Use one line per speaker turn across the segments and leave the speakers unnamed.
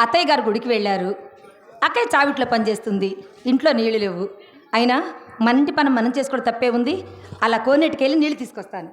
అత్తయ్య గారు గుడికి వెళ్ళారు. అక్కయ్య చావిట్లో పనిచేస్తుంది. ఇంట్లో నీళ్ళు లేవు. అయినా మన ఇంటి పని మనం చేసుకోవడం తప్పే ఉంది. అలా కోనేటికి వెళ్ళి నీళ్ళు తీసుకొస్తాను.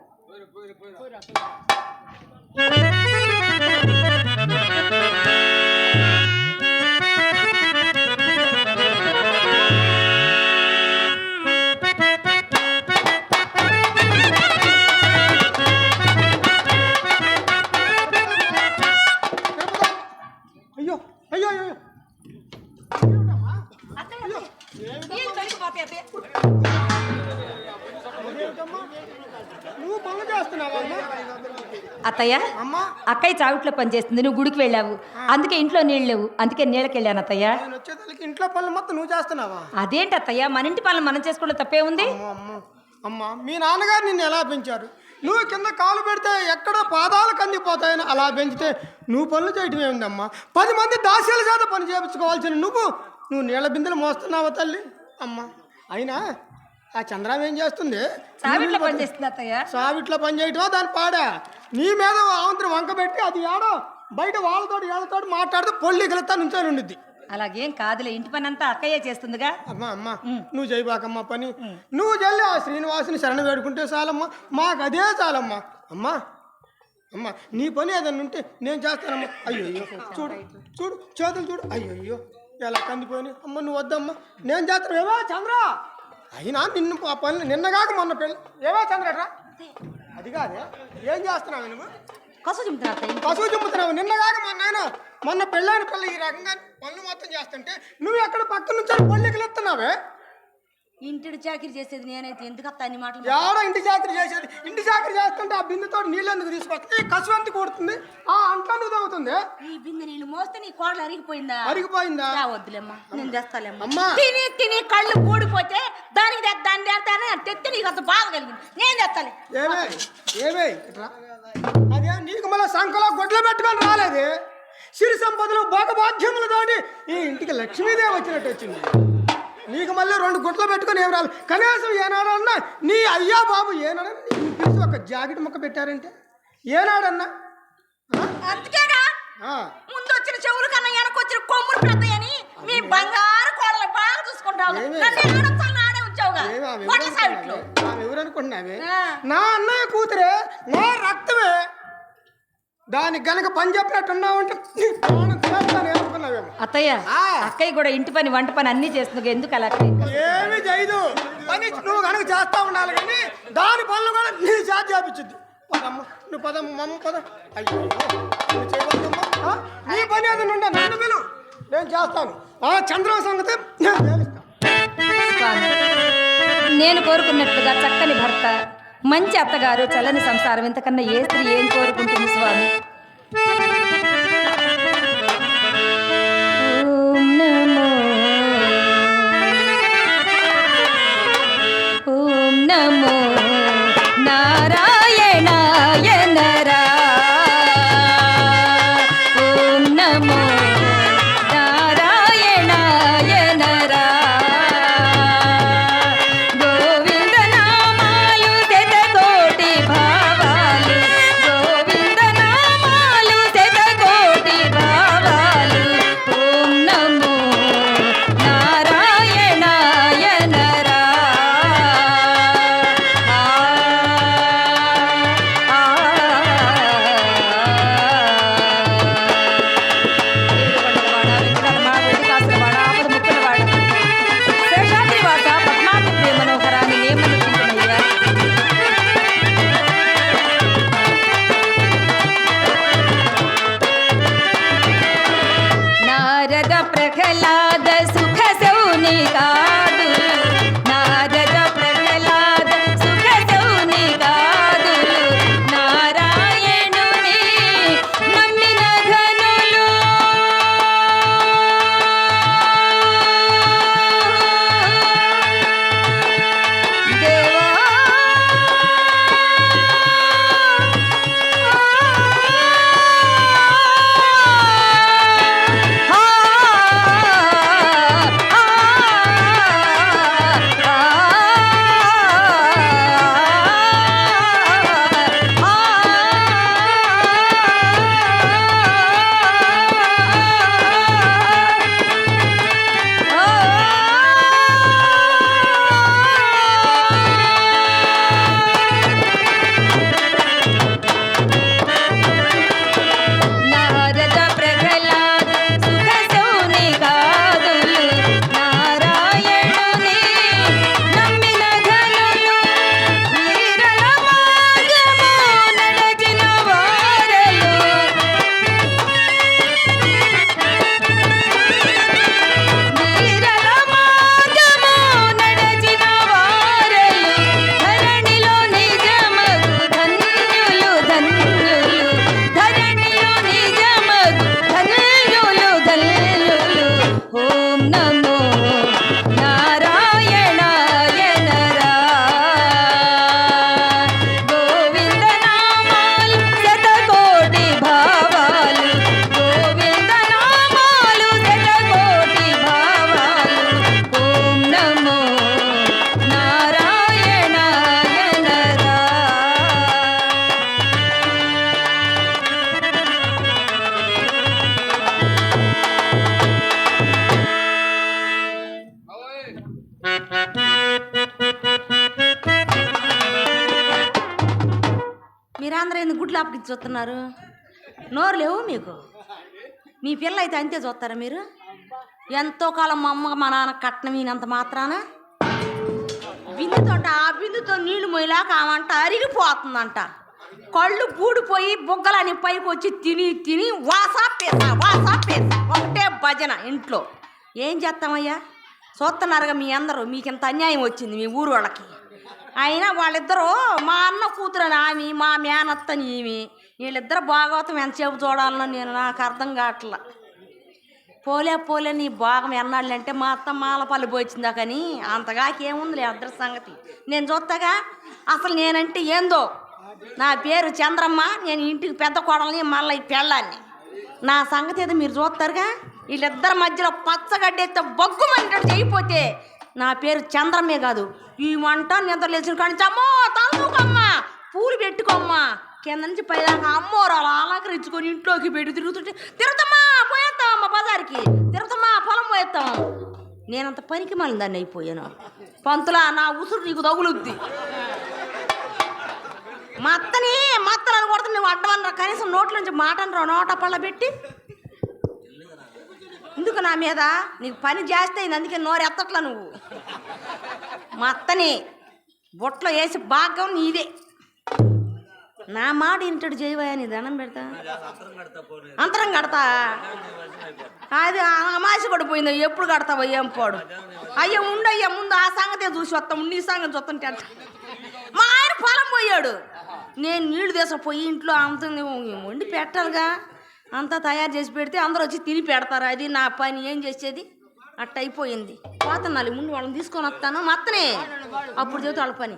అక్కయ్య చావిట్లో పనిచేస్తుంది నువ్వు గుడికి వెళ్ళావు. అందుకే ఇంట్లో నీళ్ళు లేవు. అందుకే నీళ్ళకి వెళ్ళాను అత్తయ్య.
నేను వచ్చేదానికి ఇంట్లో పనులు మొత్తం నువ్వు చేస్తున్నావా?
అదేంటి అత్తయ్య? మన ఇంటి పనులు మనం చేసుకోవడం తప్పే ఉంది.
అమ్మో అమ్మో అమ్మా మీ నాన్నగారు నిన్ను ఎలా పెంచారు? నువ్వు కింద కాలు పెడితే ఎక్కడ పాదాలు కందిపోతాయని అలా పెంచితే నువ్వు పనులు చేయటమే ఉందమ్మా పది మంది దాస్యాల చేత పని చేయించుకోవాల్సిన నువ్వు నువ్వు నీళ్ళ బిందెలు మోస్తున్నావా తల్లి? అమ్మా అయినా ఆ చంద్రం ఏం చేస్తుంది?
చావిట్లో పనిచేస్తుంది అత్తయ్య.
సావిట్లో పని చేయటమా? దాని పాడా? నీ మీద ఆవంతరం వంక పెట్టి అది ఏడో? బయట వాళ్ళతో ఏళ్ళతో మాట్లాడుతూ పొల్లికలతో నుంచొని ఉండిద్ది.
అలాగేం కాదులే ఇంటి పని అంతా అక్కయ్యే చేస్తుందిగా.
అమ్మా అమ్మా నువ్వు చేయబాకమ్మా పని. నువ్వు చెల్లి ఆ శ్రీనివాసుని శరణ వేడుకుంటే చాలమ్మా మాకు అదే చాలమ్మా. అమ్మా అమ్మా నీ పని ఏదన్నా ఉంటే నేను చేస్తానమ్మా. అయ్యో చూడు చూడు చేతులు చూడు. అయ్యో అయ్యో ఎలా కందిపోయినాయి. అమ్మ నువ్వు వద్దమ్మా. నేను చేస్తాను. ఏవా చంద్ర? అయినా నిన్ను ఆ పని నిన్నగాక మొన్న పెళ్ళి ఏవా చంద్రరా అది కాదే? ఏం చేస్తున్నావు నువ్వు?
కసు అత్తయ్య?
పశువు చుమ్ముతున్నావు. నిన్నగాక మొన్న ఆయన మొన్న పెళ్ళైన పిల్ల ఈ రకంగా పనులు మొత్తం చేస్తుంటే నువ్వు ఎక్కడ పక్క నుంచి పళ్ళికలు ఎత్తున్నావే
ఇంటిడి చాకిరి చేసేది నేనైతే. ఎందుకు అత్త అన్ని మాటలు
ఎవడో ఇంటి చాకరీ చేసేది? ఇంటి చాకరీ చేస్తుంటే ఆ బిందెతో నీళ్ళు ఎందుకు తీసుకొస్తే కసువంతి కొడుతుంది ఆ అంట్లా తగ్గుతుంది
ఈ బిందె నీళ్ళు మోస్తే నీ కోడలు అరిగిపోయిందా?
అరిగిపోయిందా?
వద్దులేమ్మా నేను తెస్తాలేమ్మా.
అమ్మా.
తిని తిని కళ్ళు కూడిపోతే దానికి దాన్ని తెస్తానే తెస్తే నీకు అంత బాధ కలిగింది. నేను తెస్తాలే.
ఏమే అదే నీకు మళ్ళీ సంఖలో గొడ్లు పెట్టుకొని రాలేదే? సిరి సంపదలు భోగభాగ్యములతోటి ఈ ఇంటికి లక్ష్మీదేవి వచ్చినట్టు వచ్చింది. నీకు మళ్ళీ రెండు గుట్లు పెట్టుకొని ఏం రాలి కనీసం ఏనాడన్నా నీ అయ్యా బాబు ఏనాడన్నా నీకు పిలిచి ఒక జాకెట్ ముక్క పెట్టారంటే? ఏనాడన్నా?
అందుకేగా. ముందు వచ్చిన చెవులు కన్నా వెనక వచ్చిన కొమ్ములు పెద్దయని మీ బంగారు కోడలు బాగా చూసుకుంటావు
ఎవరనుకుంటున్నావే. నా అన్నయ్య కూతురే నా రక్తమే. దానికి గనక పని చెప్పినట్టున్నావు అంటే
అత్తయ్య
ఆ.
అక్కయ్య కూడా ఇంటి పని వంట పని అన్నీ చేస్తుంది ఎందుకు అలా?
ఏమి చేయదు. పని నువ్వు కనుక చేస్తా ఉండాలి కానీ దాని పనులు కూడా నీ చేతి చేపించుద్ది పదమ్మ నువ్వు పదమ్మ మమ్మ పద. అయ్యో? నీ పని ఏదైనా ఉండే నన్ను పిలు. నేను చేస్తాను. ఆ చంద్రం సంగతి నేను
కోరుకున్నట్లుగా చక్కని భర్త మంచి అత్తగారు చల్లని సంసారం. ఇంతకన్నా ఏ స్త్రీ ఏం కోరుకుంటుంది స్వామి? കണ്ണും
అందరూ ఎందుకు గుడ్లు ఆపకించి చూస్తున్నారు? నోరు లేవు మీకు? మీ పిల్ల అయితే అంతే చూస్తారా మీరు? ఎంతో కాలం మా అమ్మ మా నాన్న కట్నం ఈయనంత మాత్రాన? బిందుతో ఆ బిందుతో నీళ్ళు మొయ్యలాక ఆమంట అరిగిపోతుందంట. కళ్ళు పూడిపోయి బుగ్గలని పైకి వచ్చి తిని తిని వాసా పేస వాసా పేస. ఒకటే భజన ఇంట్లో. ఏం చేస్తామయ్యా? చూస్తున్నారుగా మీ అందరూ మీకు ఇంత అన్యాయం వచ్చింది మీ ఊరు వాళ్ళకి. అయినా వాళ్ళిద్దరూ మా అన్న కూతురని ఆమె మా మేనత్తని ఈమె. వీళ్ళిద్దరు భాగవతం ఎంతసేపు చూడాలనో నేను నాకు అర్థం కావట్లా. పోలే పోలే నీ భాగం ఎన్నాళ్ళంటే మా అత్త మాలపల్లి పోయిందా కానీ అంతగాకేముంది లే అద్దరి సంగతి. నేను చూస్తాగా అసలు నేనంటే ఏందో? నా పేరు చంద్రమ్మ నేను ఇంటికి పెద్ద కోడల్ని మళ్ళీ పెళ్ళాన్ని. నా సంగతి ఏదో మీరు చూస్తారుగా? వీళ్ళిద్దరి మధ్యలో పచ్చగడ్డ బొగ్గు మంటడు చేయిపోతే నా పేరు చంద్రమ్మే కాదు. ఈ వంట నిద్ర లేచిన కానీ అమ్మో తల్లుకమ్మా పూలు పెట్టుకోమ్మా. కింద నుంచి పైదాకా అమ్మోరాలు అలంకరించుకొని ఇంట్లోకి పెట్టి తిరుగుతుంటే తిరుగుతామా పోయేస్తామమ్మా బజార్కి. తిరుగుతామా పొలం పోయేస్తాం నేనంత పనికి మళ్ళీ దాన్ని అయిపోయాను. పంతులా నా ఉసురు నీకు తగులుద్ది. మత్తని మత్తలు అని కొడుతుంది నువ్వు అడ్డమనరా కనీసం నోట్ల నుంచి మాట అనరా నోట పళ్ళ పెట్టి. ఎందుకు నా మీద? నీకు పని చేస్తే అయింది అందుకే నోరు ఎత్తట్లా నువ్వు. మా అత్తని బొట్లో వేసి భాగం నీదే. నా మాట ఇంటడు చేయవా నీ దండం పెడతా? అంతరం కడతా? అది అమాస పడిపోయింది ఎప్పుడు కడతావు ఏం పోడు? అయ్యా ఉండయ్యా ముందు ఆ సంగతే చూసి వస్తాం నీ సంగతి చూస్తుంటే అంట మా ఆయన పొలం పోయాడు. నేను నీళ్ళు తీసపోయి ఇంట్లో అమ్ముతుంది వండి పెట్టాలిగా. అంతా తయారు చేసి పెడితే అందరూ వచ్చి తిని పెడతారు. అది నా పని. ఏం చేసేది? అట్ట అయిపోయింది. పోతున్నాలి ముందు వాళ్ళని తీసుకొని వస్తాను. మా అత్తనే. అప్పుడు చెబుతా వాళ్ళ పని.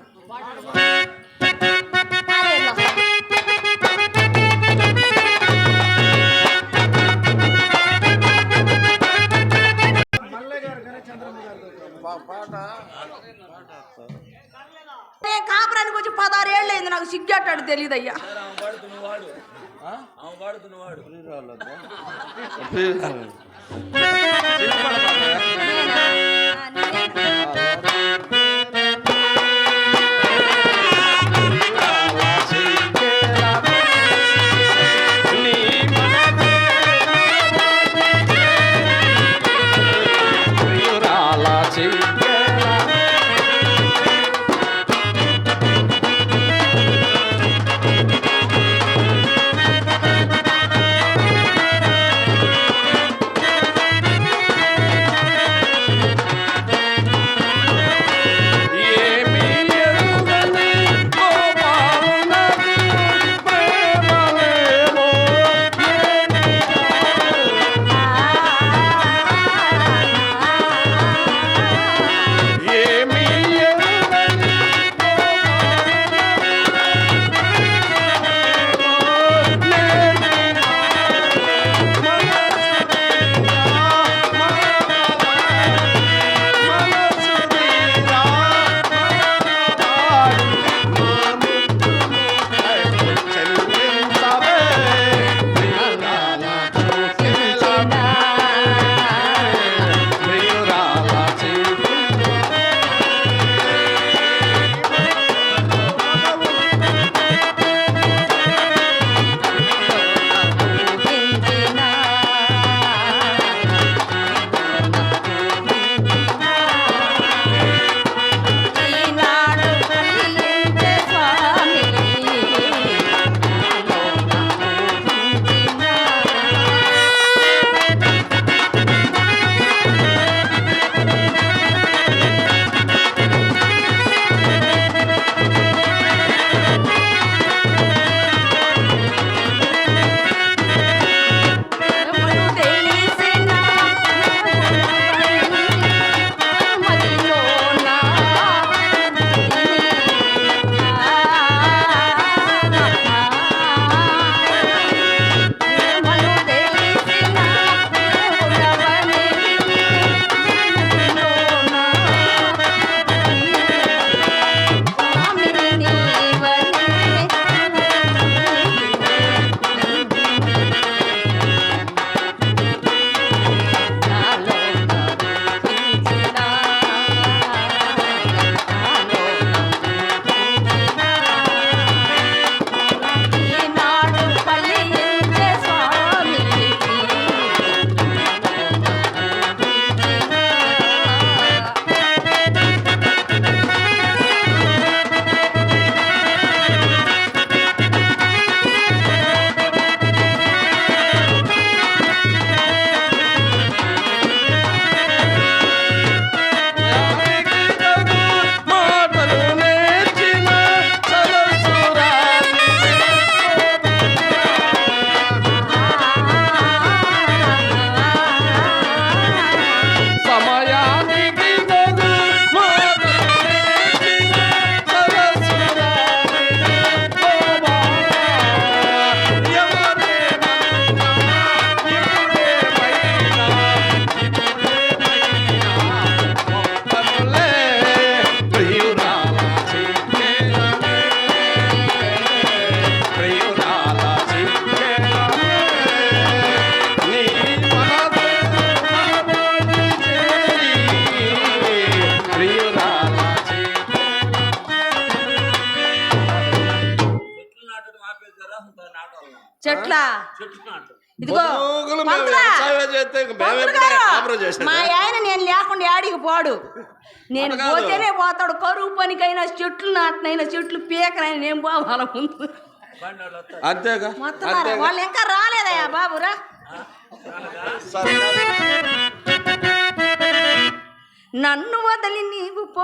వస్తా. నేను కాపురానికి వచ్చి పదహారు ఏళ్ళు అయింది నాకు సిగ్గట్టాడు తెలియదయ్యా వాడుతున్నవాడు
చెట్ల. మా ఆయన నేను లేకుండా యాడికి పోడు. నేను పోతేనే పోతాడు. కరువు పనికైనా చెట్లు నాటినైనా చెట్లు పీకనైనా నేను పోవాల ముందు.
అంతేగా?
మొత్తం వాళ్ళు ఇంకా రాలేదయ్యా బాబురా నన్ను వదిలి నీవు
పో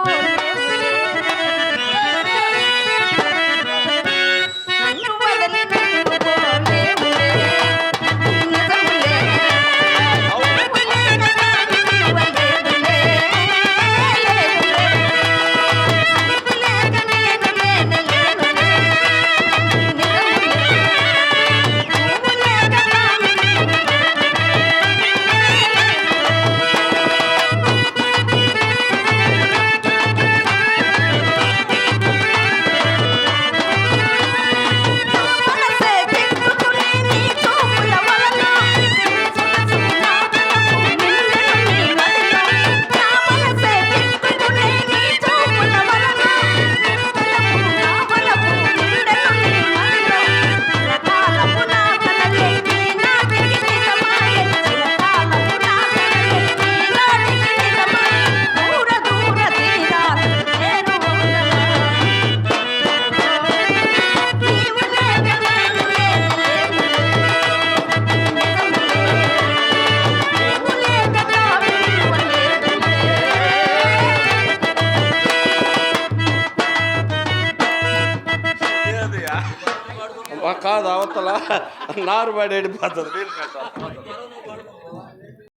நார்பாடு பார்த்தது.